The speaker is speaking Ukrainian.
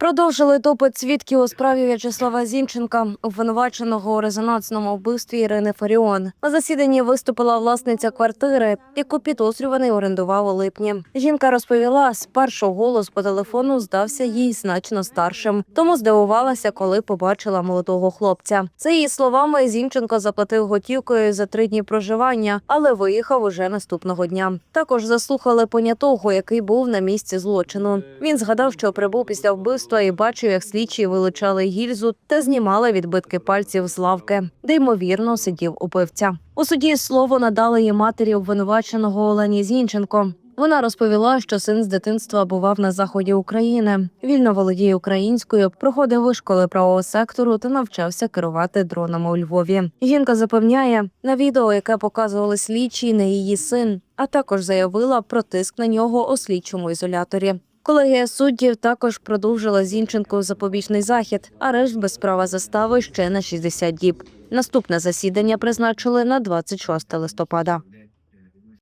Продовжили допит свідків у справі В'ячеслава Зінченка, обвинуваченого у резонансному вбивстві Ірини Фаріон. На засіданні виступила власниця квартири, яку підозрюваний орендував у липні. Жінка розповіла, спершу голос по телефону здався їй значно старшим, тому здивувалася, коли побачила молодого хлопця. За її словами, Зінченко заплатив готівкою за три дні проживання, але виїхав уже наступного дня. Також заслухали понятого, який був на місці злочину. Він згадав, що прибув після вбивства і бачив, як слідчі вилучали гільзу та знімали відбитки пальців з лавки, де ймовірно сидів убивця. У суді слово надали її матері обвинуваченого Олені Зінченко. Вона розповіла, що син з дитинства бував на заході України, вільно володіє українською, проходив вишколи правого сектору та навчався керувати дронами у Львові. Жінка запевняє, на відео, яке показували слідчі, не її син, а також заявила про тиск на нього у слідчому ізоляторі. Колегія суддів також продовжила Зінченку запобіжний захід, арешт без права застави ще на 60 діб. Наступне засідання призначили на 26 листопада.